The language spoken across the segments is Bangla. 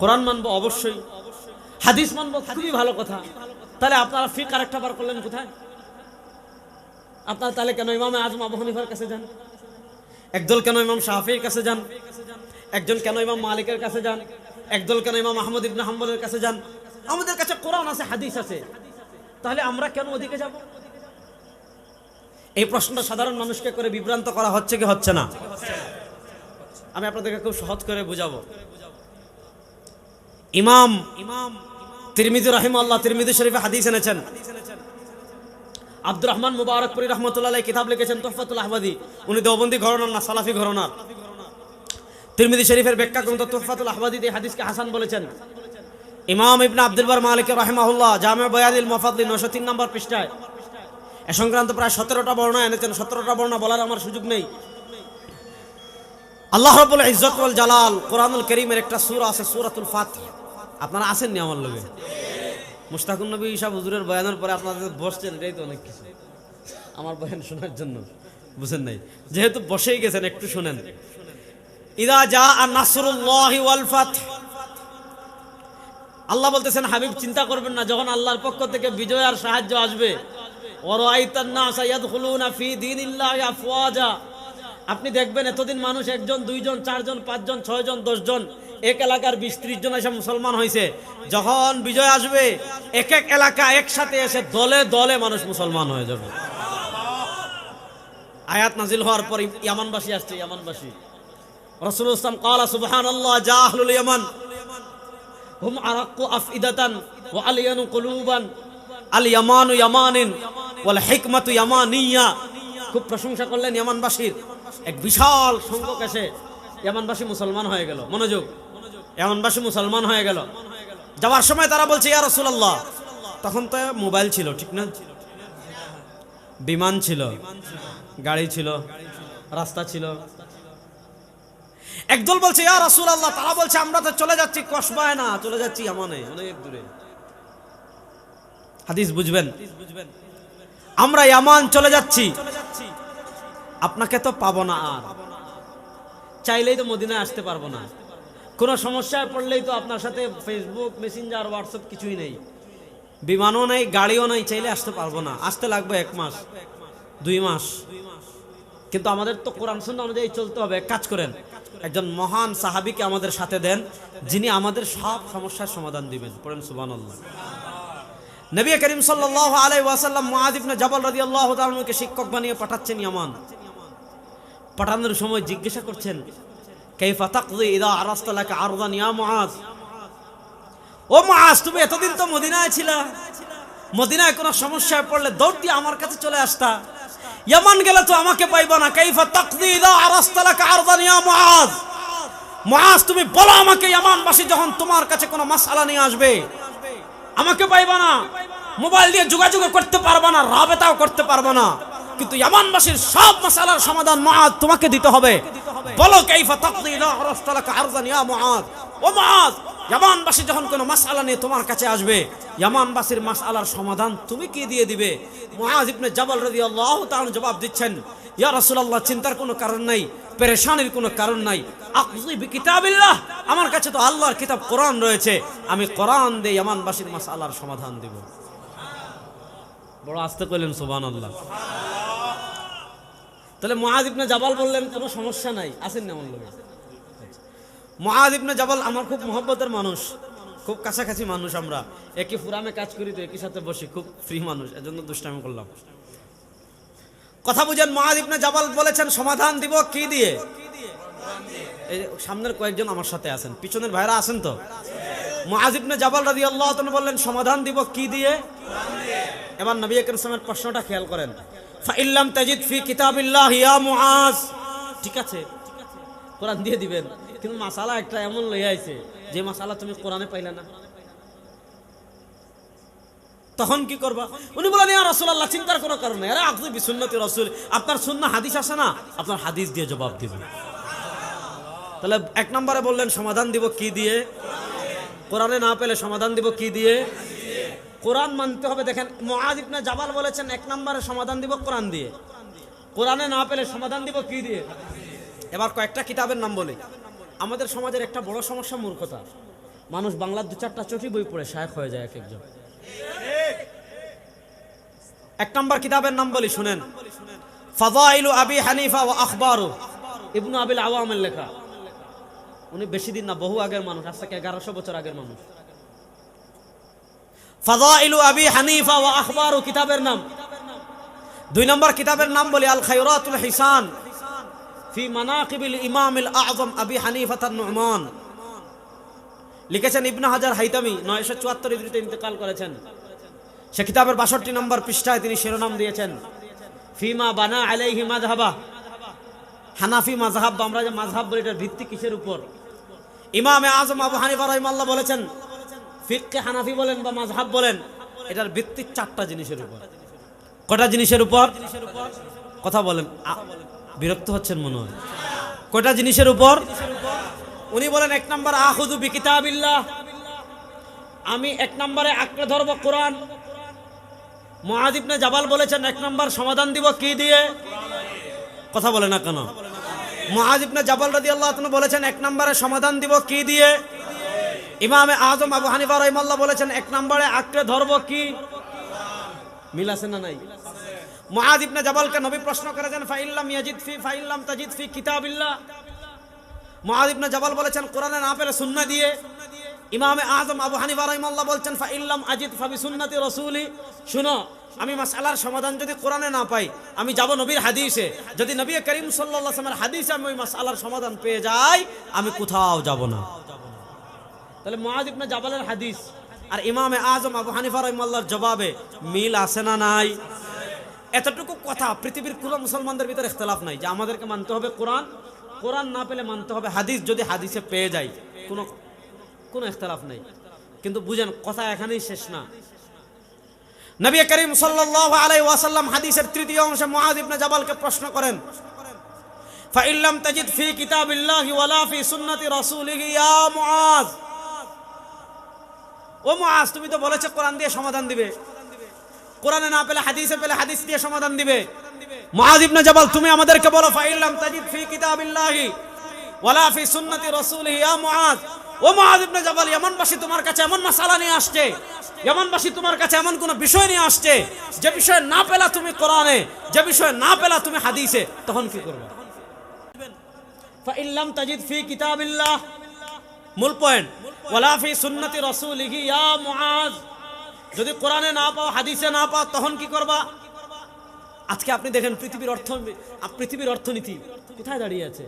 কোরআন মানবো অবশ্যই, হাদিস মানবো খুবই ভালো কথা। তাহলে আপনারা ফিক আরেকটা বার করলেন কোথায়? আপনারা তাহলে কেন ইমামে আজম আবু হানিফার কাছে যান? একদল কেন ইমাম শাহির কাছে যান? একজন কেন ইমাম মালিকের কাছে যান? একদল কেন ইমাম আহমদ ইবনে হাম্বলের কাছে যান? আমাদের কাছে কোরআন আছে, হাদিস আছে। তাহলে আমরা কেন ওদিকে যাব? এই প্রশ্নটা সাধারণ মানুষকে করে বিভ্রান্ত করা হচ্ছে কি হচ্ছে না? আমি আপনাদেরকে খুব সহজ করে বুঝাবো। ইমাম ইমাম তিরমিজি রহিম আল্লাহ তিরমিজি শরীফে হাদিস এনেছেন। আব্দুর রহমান মুবারকপুরি রহমতুল্লাহ কিতাব লিখেছেন, তোহফাতুল আহমদি। উনি দেওবন্দি ঘরনার না, সালাফি ঘরনার। তিরমিজি শরীফের ব্যাখ্যা গ্রন্থ আহমদিতে এই হাদিসকে হাসান বলেছেন। ইমাম ইবনে আব্দুল বার মালিক রাহিমাহুল্লাহ জামে বয়াদিল মফাদলি নশো তিন নম্বর পৃষ্ঠায়। এ সংক্রান্ত প্রায় সতেরোটা বর্ণনা এনেছেন। সতেরোটা বর্ণনা বলার আমার সুযোগ নেই। আল্লাহ রবুল ইজ্জতুল জালাল কোরআনুল করিমের একটা সুর আছে, সূরাতুল ফাত আপনারা আসেননি আমার লোকে মুস্তাকুন নবী ইসা হুজুরের বয়ানের পরে আপনাদের বসছেন, এটাই তো অনেক কিছু। আমার বয়ান শোনার জন্য, বুঝেন নাই? যেহেতু বসেই গেছেন, একটু শোনেন। ইদা যা আর নাসরুল্লাহি ওয়াল ফাত আল্লাহ বলতেছেন, হাবিব, চিন্তা করবেন না, যখন আল্লাহর পক্ষ থেকে বিজয় আর সাহায্য আসবে, ওয়ারাইতান নাসা ইয়াদখুলুনা ফি দীনিল্লাহি আফওয়াজা। আপনি দেখবেন এতদিন মানুষ একজন, দুইজন, চারজন, পাঁচজন, ছয়জন, দশজন, এক এলাকার বিশ ত্রিশ জন এসে মুসলমান হয়েছে যখন বিজয় আসবে, এক এক এলাকা একসাথে এসে দলে দলে মানুষ মুসলমান হয়ে যাবে। আয়াত নাজিল হওয়ার পর ইয়ামানবাসী আসছে, ইয়ামানবাসী। রসুল ইসলাম কালা সুবহান আল্লাহ ইয়ামান, হুম আরাক্কু আফইদাতান আলিয়ানু আল ইয়ামানু ইয়ামানিন ওয়াল হিকমাতু ইয়ামানিয়া। খুব প্রশংসা করলেন ইয়ামানবাসীর। এক বিশাল সংখ্যক এসে ইয়ামানবাসী মুসলমান হয়ে গেল। মনোযোগ। এমনবাসী মুসলমান হয়ে গেল। যাওয়ার সময় তারা বলছে, ইয়া রাসূলুল্লাহ। তখন তো মোবাইল ছিল, ঠিক না? বিমান ছিল, গাড়ি ছিল, রাস্তা ছিল। একদল বলছে, ইয়া রাসূল আল্লাহ তারা বলছে, আমরা তো চলে যাচ্ছি কসবায় না, চলে যাচ্ছি আমানে অনেক দূরে। হাদিস বুঝবেন? আমরা ইয়ামান চলে যাচ্ছি। আপনাকে তো পাবো না আর। চাইলেই তো মদিনায় আসতে পারব না। কোনো সমস্যায় পড়লেই তো আপনার সাথে ফেসবুক মেসেঞ্জার হোয়াটসঅ্যাপ কিছুই নেই। বিমানও নেই, গাড়িও নেই, চাইলে আসতে পারব না। আসতে লাগবে এক মাস, দুই মাস। কিন্তু আমাদের তো কোরআন শুনে অনুযায়ী চলতে হবে। কাজ করেন, একজন মহান সাহাবিকে আমাদের সাথে দেন, যিনি আমাদের সব সমস্যার সমাধান দিবেন। পড়েন সুবান নবী করিম সাল্লাল্লাহু আলাই ওয়াসাল্লাম মুআয ইবনে জাবাল রাদিয়াল্লাহু তাআলাকে শিক্ষক বানিয়ে পাঠাচ্ছেন ইয়ামান। পাঠানোর সময় জিজ্ঞাসা করছেন কাইফা ও তুমি এতদিন তো মদিনায় ছিলা। মদিনায় কোনো সমস্যায় পড়লে আমার কাছে চলে আসতা। ইয়ামান গেলে তো আমাকে না। কাইফা তুমি বলো আমাকে, ইয়ামানবাসী যখন তোমার কাছে কোনো মাসআলা নিয়ে আসবে, আমাকে পাইবা না। মোবাইল দিয়ে যোগাযোগ করতে পারবা না, রাবেতাও করতে পারবা না। কিন্তু ইয়ামানবাসীর সব মাসালার সমাধান মুআদ তোমাকে দিতে হবে। বলো, কাইফা তাকদি আরাস্তালাকা আরজান ইয়া মুআদ। ও মুআদ, ইয়ামানবাসী যখন কোনো মাসআলা নিয়ে তোমার কাছে আসবে, ইয়ামানবাসীর মাসআলার সমাধান তুমি কি দিয়ে দিবে? মুআজ ইবনে জাবাল রাদিয়াল্লাহু তাআলা জবাব দিচ্ছেন, ইয়া রাসূলুল্লাহ, চিন্তার কোনো কারণ নাই, পেরেশানির কোনো কারণ নাই। আকজি বিকিতাবিল্লাহ, আমার কাছে তো আল্লাহর কিতাব, কোরআন রয়েছে, আমি কোরআন দিয়ে ইয়ামানবাসীর মাসআলার সমাধান দেব। বড় আস্তে কইলেন সুবহানাল্লাহ সুবহানাল্লাহ। তাহলে মুআজ ইবনে জাবাল বললেন, কোনো সমস্যা নাই আছেন না লোক মুআজ ইবনে জাবাল আমার খুব মহব্বতের মানুষ, খুব কাছাকাছি মানুষ আমরা। একই ফুরামে কাজ করি তো, একই সাথে বসি, খুব ফ্রি মানুষ, এজন্য দুষ্টামি করলাম। কথা বুঝেন মহাদ ইবনে জাবাল বলেছেন, সমাধান দিব কি দিয়ে? এই সামনের কয়েকজন আমার সাথে আছেন, পিছনের ভাইরা আছেন তো? মুআজ ইবনে জাবাল রাদিয়াল্লাহু তাআলা বললেন, সমাধান দিব কি দিয়ে? এবার নবী আকরাম প্রশ্নটা খেয়াল করেন। ফাইল্লাম তাজিদ ফি কিতাবিল্লাহ ইয়া মুআজ। ঠিক আছে। কোরআন দিয়ে দিবেন। কিন্তু মাসালা একটা এমন লই আইছে, যে মাসালা তুমি কোরআনে পাইলে না। তখন কি করবা? উনি বলেন ইয়া রাসূলুল্লাহ, চিন্তার কোনো কারণ নেই। আরে আপনি বিসুন্নতি রাসূল। আপনার সুন্নাহ হাদিস আছে না? আপনার হাদিস দিয়ে জবাব দিবেন তাহলে এক নম্বরে বললেন, সমাধান দিব কি দিয়ে? কোরআনে না পেলে সমাধান দিব কি দিয়ে? কোরআন মানতে হবে। দেখেন ইবনে জাবাল বলেছেন, এক নম্বরে সমাধান দিব কোরআন দিয়ে। কোরআনে না পেলে সমাধান দিব কি দিয়ে? এবার কয়েকটা কিতাবের নাম বলি। আমাদের সমাজের একটা বড় সমস্যা, মূর্খতা। মানুষ বাংলার দু চারটা চটি বই পড়ে শায়ক হয়ে যায় এক একজন। এক নম্বর কিতাবের নাম বলি, শুনেন। ফাদাইলু আবি হানিফা ও আখবারু। ইবনু আবিল আওয়ামের লেখা। উনি বেশি দিন না, বহু আগের মানুষ, আজ থেকে এগারোশো বছর আগের মানুষ। ফাদাইলু আবি হানিফা ও আখবারু কিতাবের নাম। দুই নম্বর কিতাবের নাম বলি আল খায়রাতুল হিসান। ফি মানাকিবিল ইমামিল আযম আবি হানিফা নুমান লিখেছেন ইবনে হাজার হাইতামি, নয়শো চুয়াত্তর ইদ্রিতে ইন্তেকাল করেছেন। সে কিতাবের বাষট্টি নম্বর পৃষ্ঠায় তিনি শিরোনাম দিয়েছেন। ফিমা বানা আলাইহি মাযহাবা। হানাফি মাযহাব আমরা যে মাযহাব বলি, এটার ভিত্তি কিসের উপর? ইমামে আজম আবু হানিফা রাহিমাল্লাহ বলেছেন ফিককে হানাফি বলেন বা মাযহাব বলেন, এটার ভিত্তি চারটা জিনিসের উপর। কটা জিনিসের উপর? কথা বলেন বিরক্ত হচ্ছেন মনে হয়। কটা জিনিসের উপর? উনি বলেন, এক নম্বর আহুদু বিকিতাবিল্লাহ। আমি এক নম্বরে আঁকড়ে ধরবো কোরআন। মহাদিবনে জাবাল বলেছেন, এক নম্বর সমাধান দিব কি দিয়ে? কথা বলে না কেন? মহাজিবনে জাবাল রাদি আল্লাহ বলেছেন, এক নম্বরে সমাধান দিব কি দিয়ে? ইমামে আজম আবু হানিফা রহিমাল্লাহ বলেছেন, এক নম্বরে আঁকড়ে ধরবো কি? মিল আছে না নাই? মুআদ ইবনে জাবালকে নবী প্রশ্ন করেছেন ফাইল্লাম ইয়াজিদ ফি ফাইল্লাম তাজিদ ফি কিতাবিল্লাহ? মুআদ ইবনে জাবাল বলেছেন, কোরআনে না পেলে সুন্নাহ দিয়ে? ইমামে আজম আবু হানিফা রাহিমাল্লাহ বলছেন ফাইল্লাম আজিদ ফাবি সুন্নতি রাসূলি। শুনো আমি মাসআলার সমাধান যদি কোরআনে না পাই, আমি যাব নবীর হাদিসে। যদি নবী করিম ওয়াসাল্লামের হাদিসে আমি ওই মাসআলার সমাধান পেয়ে যাই, আমি কোথাও যাব না। তাহলে মুআদ ইবনে জাবালের হাদিস আর ইমামে আজম আবু হানিফা রহিমাল্লাহর জবাবে মিল আছে না নাই? এতটুকু কথা, পৃথিবীর কোনো মুসলমানদের ভিতরে ইখতলাফ নাই যে আমাদেরকে মানতে হবে কোরআন। কোরআন না পেলে মানতে হবে হাদিস, যদি হাদিসে পেয়ে যাই, কোনো কোনো ইখতলাফ নাই। কিন্তু বুঝেন, কথা এখানেই শেষ না। নবী করিম সাল্লাল্লাহু আলাইহি ওয়াসাল্লাম হাদিসের তৃতীয় অংশে মুআজ ইবনে জাবালকে প্রশ্ন করেন ফাইল্লাম তাজিদ ফি কিতাবিল্লাহি ওয়ালা ফি সুন্নতি রাসূলিহি ইয়া মুআজ? ও মুআজ, তুমি তো বলেছ কোরআন দিয়ে সমাধান দিবে। কোরআনে না পেলে, হাদিসে পেলে হাদিস দিয়ে সমাধান দিবে। মুআজ ইবনে জাবাল, তুমি আমাদেরকে বলো ফাইল্লাম তাজিদ ফি কিতাবিল্লাহি ওয়ালা ফি সুন্নতি রাসূলিহি ইয়া মুআজ? ও মুআজ ইবনে জাবাল, ইয়ামানবাসী তোমার কাছে এমন মাসালা নিয়ে আসছে, ইয়ামানবাসী তোমার কাছে এমন কোন বিষয় নিয়ে আসছে, যে বিষয় না পেলা তুমি কোরআনে, যে বিষয় না পেলা তুমি হাদিসে, তখন কি করবে? মূল পয়েন্ট, ওয়ালা সুন্নতি রাসূলিহি ইয়া মুআজ, যদি কোরআনে না পাও, হাদিসে না পাও, তখন কি করবা? আজকে আপনি দেখেন পৃথিবীর অর্থ পৃথিবীর অর্থনীতি কোথায় দাঁড়িয়ে আছে?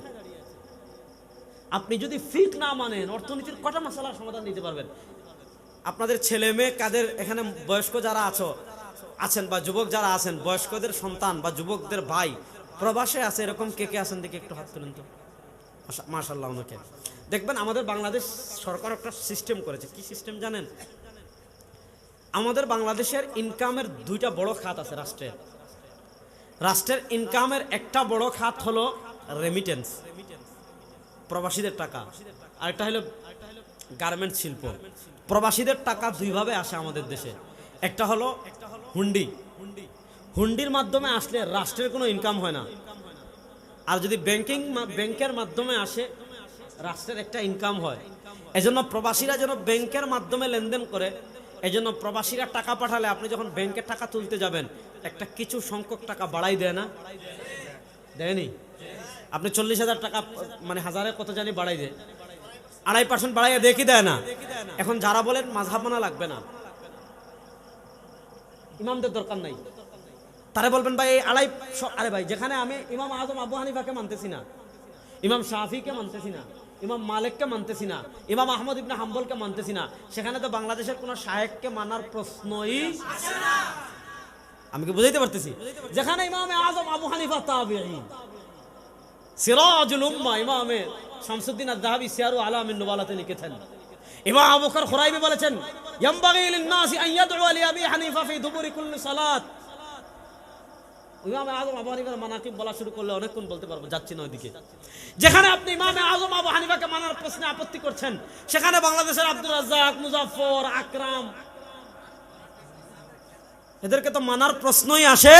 আপনি যদি ফিক না মানেন, অর্থনীতির কটা মশালার সমাধান দিতে পারবেন? আপনাদের ছেলে মেয়ে, কাদের এখানে বয়স্ক যারা আছো, আছেন বা যুবক যারা আছেন, বয়স্কদের সন্তান বা যুবকদের ভাই, প্রবাসে আছে, এরকম কে কে আছেন দেখে একটু হাত তুলেন তো। মাশাল্লাহ ওনাকে। দেখবেন আমাদের বাংলাদেশ সরকার একটা সিস্টেম করেছে। কি সিস্টেম জানেন? আমাদের বাংলাদেশের ইনকামের দুইটা বড় খাত আছে রাষ্ট্রের। রাষ্ট্রের ইনকামের একটা বড় খাত হলো রেমিটেন্স প্রবাসীদের টাকা। আরেকটা হলো গার্মেন্টস শিল্প। প্রবাসীদের টাকা দুইভাবে আসে আমাদের দেশে। একটা হলো হুন্ডি। হুন্ডির মাধ্যমে আসলে রাষ্ট্রের কোনো ইনকাম হয় না। আর যদি ব্যাংকিং ব্যাংকের মাধ্যমে আসে, রাষ্ট্রের একটা ইনকাম হয়। এজন্য প্রবাসীরা যেন ব্যাংকের মাধ্যমে লেনদেন করে, এজন্য প্রবাসীরা টাকা পাঠালে আপনি যখন ব্যাংকের টাকা তুলতে যাবেন, একটা কিছু সংখ্যক টাকা বাড়াই দেয় না? দেয়নি? আপনি চল্লিশ হাজার টাকা মানে হাজারে কত জানি বাড়াই দেয়। আড়াই পার্সেন্ট বাড়াইয়া দেখি দেয় না? এখন যারা বলেন মাঝহাব মানা লাগবে না। ইমামদের দরকার নাই। তারা বলবেন, ভাই, এই আড়াই আরে ভাই, যেখানে আমি ইমাম আজম আবু হানিফাকে মানতেছি না, ইমাম শাফিকে মানতেছি না, ইমাম মালিককে মানতেছি না, ইমাম আহমদ ইবনে হাম্বলকে মানতেছি না, সেখানে তো বাংলাদেশের কোনো শাহেককে মানার প্রশ্নই আমি কি বুঝাইতে পারতেছি? যেখানে ইমাম আজম আবু হানিফা তাবিঈন সিরাজুল উম্মাহ ইমামে শামসুদ্দিন সিয়ারু আলামিন নুবালাতে লিখেছেন। ইমাম আবু বকর খুরাইবি বলেছেন লিন-নাসি আন ইয়াদউ আবি হানিফা ফি দুবুরি কুল্লি সালাত। ইমামে আবু হানিফার মানাকিব বলা শুরু করলে অনেকক্ষণ বলতে পারব, যাচ্ছি না ওইদিকে। যেখানে আপনি আবু হানিফাকে মানার প্রশ্নে আপত্তি করছেন, সেখানে বাংলাদেশের আব্দুল রাজ্জাক, মুজাফফর, আকরাম, এদেরকে তো মানার প্রশ্নই আসে।